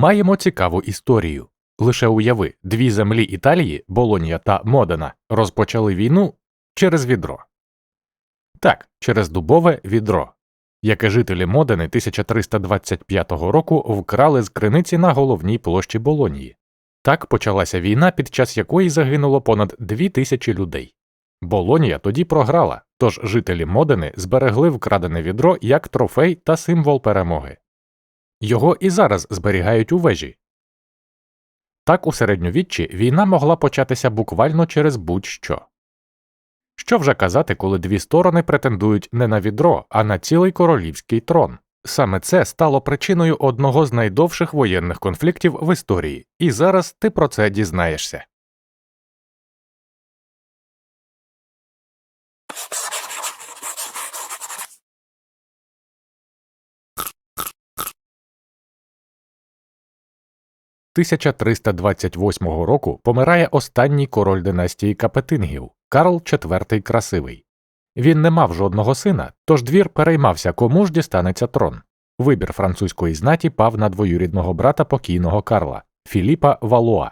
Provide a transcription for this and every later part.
Маємо цікаву історію. Лише уяви, дві землі Італії, Болонія та Модена, розпочали війну через відро. Так, через дубове відро, яке жителі Модени 1325 року вкрали з криниці на головній площі Болонії. Так почалася війна, під час якої загинуло понад дві тисячі людей. Болонія тоді програла, тож жителі Модени зберегли вкрадене відро як трофей та символ перемоги. Його і зараз зберігають у вежі. Так у середньовіччі війна могла початися буквально через будь-що. Що вже казати, коли дві сторони претендують не на відро, а на цілий королівський трон. Саме це стало причиною одного з найдовших воєнних конфліктів в історії, і зараз ти про це дізнаєшся. «1328 року помирає останній король династії Капетингів Карл IV Красивий. Він не мав жодного сина, тож двір переймався, кому ж дістанеться трон. Вибір французької знаті пав на двоюрідного брата покійного Карла Філіпа Валуа.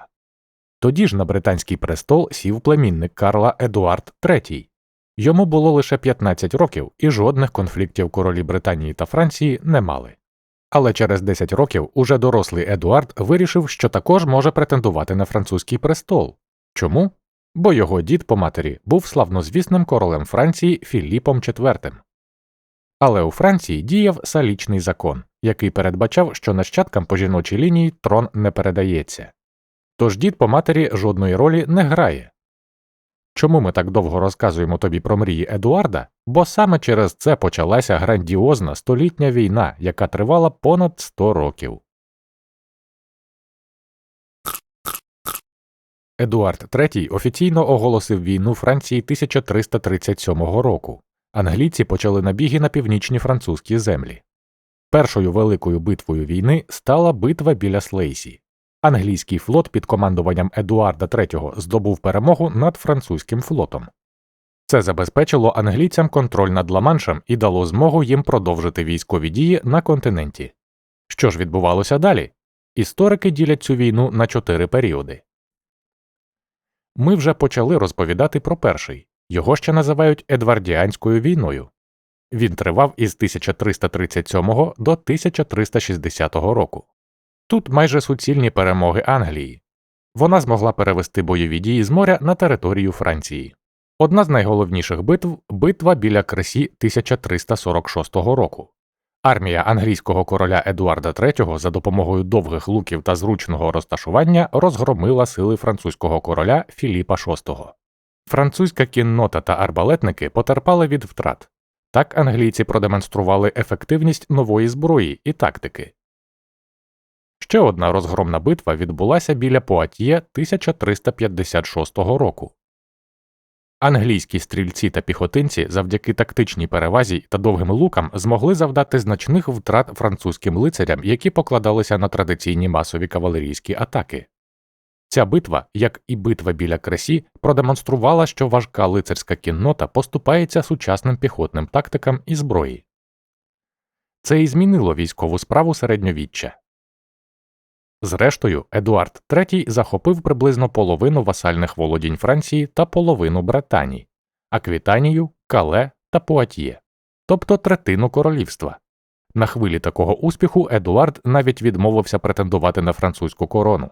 Тоді ж на британський престол сів племінник Карла Едуард III. Йому було лише 15 років, і жодних конфліктів королі Британії та Франції не мали. Але через 10 років уже дорослий Едуард вирішив, що також може претендувати на французький престол. Чому? Бо його дід по матері був славнозвісним королем Франції Філіпом IV. Але у Франції діяв салічний закон, який передбачав, що нащадкам по жіночій лінії трон не передається. Тож дід по матері жодної ролі не грає. Чому ми так довго розказуємо тобі про мрії Едуарда? Бо саме через це почалася грандіозна столітня війна, яка тривала понад 100 років. Едуард III офіційно оголосив війну Франції 1337 року. Англійці почали набіги на північні французькі землі. Першою великою битвою війни стала битва біля Слейсі. Англійський флот під командуванням Едуарда III здобув перемогу над французьким флотом. Це забезпечило англійцям контроль над Ла-Маншем і дало змогу їм продовжити військові дії на континенті. Що ж відбувалося далі? Історики ділять цю війну на чотири періоди. Ми вже почали розповідати про перший його ще називають Едвардіанською війною. Він тривав із 1337 до 1360 року. Тут майже суцільні перемоги Англії. Вона змогла перевести бойові дії з моря на територію Франції. Одна з найголовніших битв битва біля Кресі 1346 року. Армія англійського короля Едуарда III за допомогою довгих луків та зручного розташування розгромила сили французького короля Філіпа VI. Французька кіннота та арбалетники потерпали від втрат. Так англійці продемонстрували ефективність нової зброї і тактики. Ще одна розгромна битва відбулася біля Пуатьє 1356 року. Англійські стрільці та піхотинці завдяки тактичній перевазі та довгим лукам змогли завдати значних втрат французьким лицарям, які покладалися на традиційні масові кавалерійські атаки. Ця битва, як і битва біля кресі, продемонструвала, що важка лицарська кіннота поступається сучасним піхотним тактикам і зброї. Це і змінило військову справу середньовіччя. Зрештою, Едуард III захопив приблизно половину васальних володінь Франції та половину Британії, Аквітанію, Кале та Пуатьє, тобто третину королівства. На хвилі такого успіху Едуард навіть відмовився претендувати на французьку корону.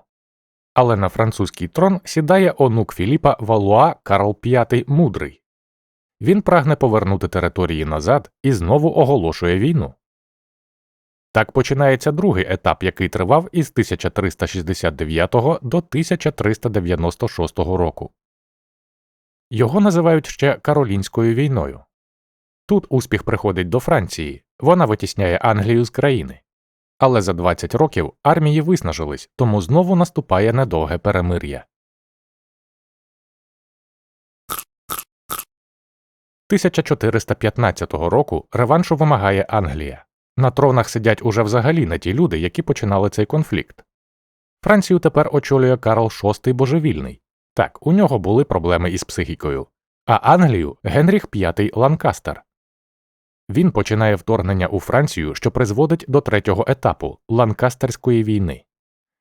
Але на французький трон сідає онук Філіпа Валуа Карл V Мудрий. Він прагне повернути території назад і знову оголошує війну. Так починається другий етап, який тривав із 1369 до 1396 року. Його називають ще Каролінською війною. Тут успіх приходить до Франції, вона витісняє Англію з країни. Але за 20 років армії виснажились, тому знову наступає недовге перемир'я. 1415 року реваншу вимагає Англія. На тронах сидять уже взагалі не ті люди, які починали цей конфлікт. Францію тепер очолює Карл VI Божевільний. Так, у нього були проблеми із психікою, а Англію Генріх V Ланкастер. Він починає вторгнення у Францію, що призводить до третього етапу Ланкастерської війни.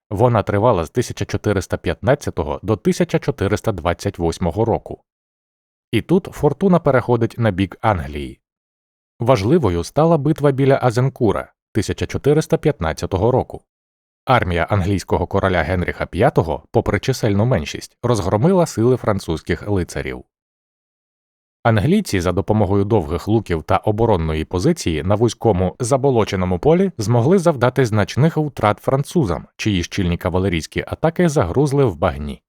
Вона тривала з 1415 до 1428 року. І тут фортуна переходить на бік Англії. Важливою стала битва біля Азенкура 1415 року. Армія англійського короля Генріха V, попри чисельну меншість, розгромила сили французьких лицарів. Англійці за допомогою довгих луків та оборонної позиції на вузькому заболоченому полі змогли завдати значних втрат французам, чиї щільні кавалерійські атаки загрузли в багні.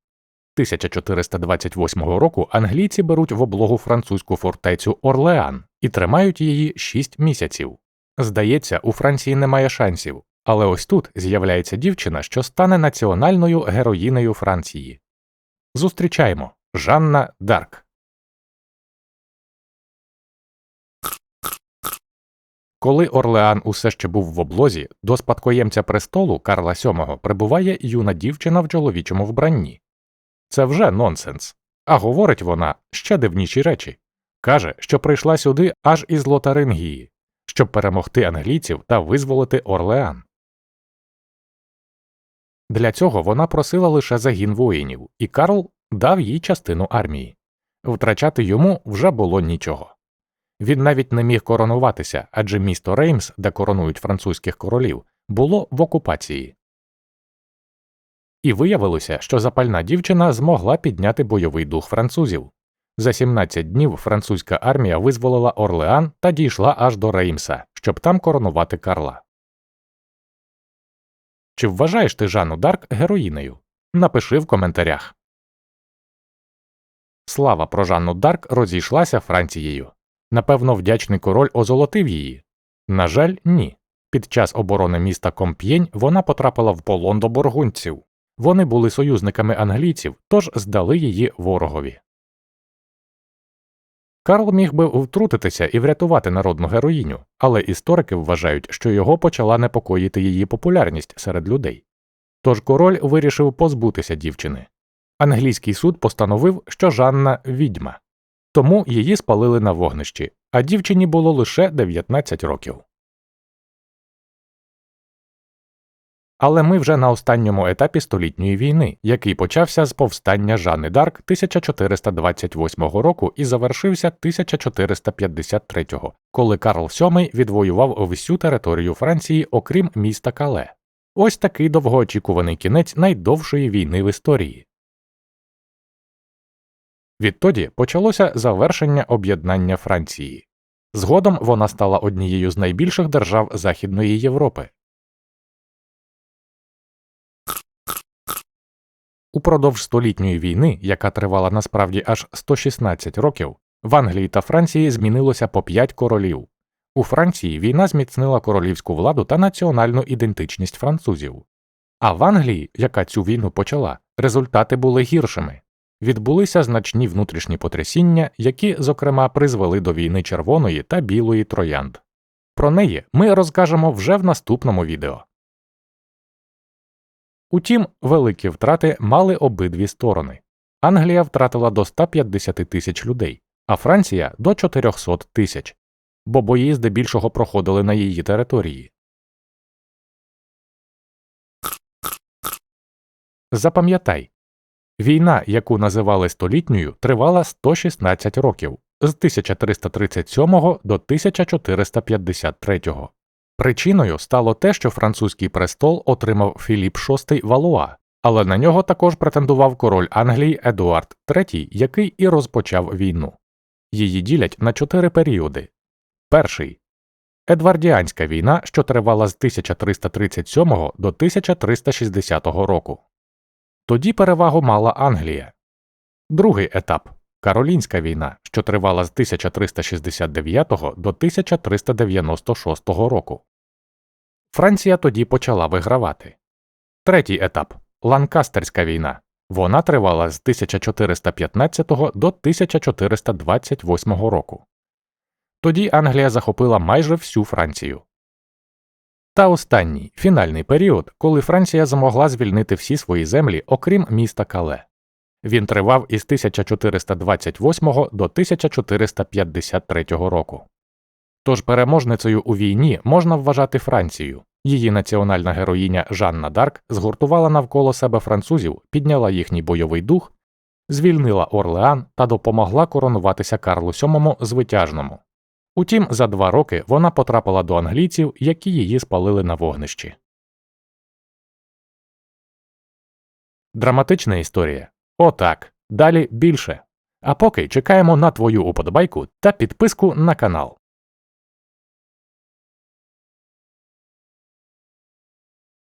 1428 року англійці беруть в облогу французьку фортецю Орлеан і тримають її 6 місяців. Здається, у Франції немає шансів, але ось тут з'являється дівчина, що стане національною героїнею Франції. Зустрічаємо Жанна Дарк. Коли Орлеан усе ще був в облозі, до спадкоємця престолу Карла VII прибуває юна дівчина в чоловічому вбранні. Це вже нонсенс. А говорить вона ще дивніші речі каже, що прийшла сюди аж із Лотарингії, щоб перемогти англійців та визволити Орлеан. Для цього вона просила лише загін воїнів, і Карл дав їй частину армії. Втрачати йому вже було нічого. Він навіть не міг коронуватися, адже місто Реймс, де коронують французьких королів, було в окупації. І виявилося, що запальна дівчина змогла підняти бойовий дух французів. За 17 днів французька армія визволила Орлеан та дійшла аж до Реймса, щоб там коронувати Карла. Чи вважаєш ти Жанну Дарк героїнею? Напиши в коментарях. Слава про Жанну Дарк розійшлася Францією. Напевно, вдячний король озолотив її. На жаль, ні. Під час оборони міста Комп'єнь вона потрапила в полон до бургунців. Вони були союзниками англійців, тож здали її ворогові. Карл міг би втрутитися і врятувати народну героїню, але історики вважають, що його почала непокоїти її популярність серед людей. Тож король вирішив позбутися дівчини. Англійський суд постановив, що Жанна відьма, тому її спалили на вогнищі, а дівчині було лише 19 років. Але ми вже на останньому етапі столітньої війни, який почався з повстання Жанни Дарк 1428 року і завершився 1453, коли Карл VII відвоював всю територію Франції, окрім міста Кале. Ось такий довгоочікуваний кінець найдовшої війни в історії. Відтоді почалося завершення об'єднання Франції. Згодом вона стала однією з найбільших держав Західної Європи. Упродовж столітньої війни, яка тривала насправді аж 116 років, в Англії та Франції змінилося по п'ять королів. У Франції війна зміцнила королівську владу та національну ідентичність французів. А в Англії, яка цю війну почала, результати були гіршими. Відбулися значні внутрішні потрясіння, які, зокрема, призвели до війни червоної та білої троянд. Про неї ми розкажемо вже в наступному відео. Утім, великі втрати мали обидві сторони. Англія втратила до 150 тисяч людей, а Франція до 400 тисяч, бо бої здебільшого проходили на її території. Запам'ятай війна, яку називали столітньою, тривала 116 років з 1337 до 1453. Причиною стало те, що французький престол отримав Філіп VI Валуа, але на нього також претендував король Англії Едуард III, який і розпочав війну. Її ділять на чотири періоди. Перший Едвардіанська війна, що тривала з 1337 до 1360 року. Тоді перевагу мала Англія. Другий етап Каролінська війна, що тривала з 1369 до 1396 року. Франція тоді почала вигравати. Третій етап Ланкастерська війна. Вона тривала з 1415 до 1428 року. Тоді Англія захопила майже всю Францію. Та останній фінальний період, коли Франція змогла звільнити всі свої землі, окрім міста Кале. Він тривав із 1428 до 1453 року. Тож переможницею у війні можна вважати Францію, Її національна героїня Жанна Дарк згуртувала навколо себе французів, підняла їхній бойовий дух, звільнила Орлеан та допомогла коронуватися Карлу VII звитяжному. Утім, за два роки вона потрапила до англійців, які її спалили на вогнищі. Драматична історія. Отак. Далі більше. А поки чекаємо на твою уподобайку та підписку на канал.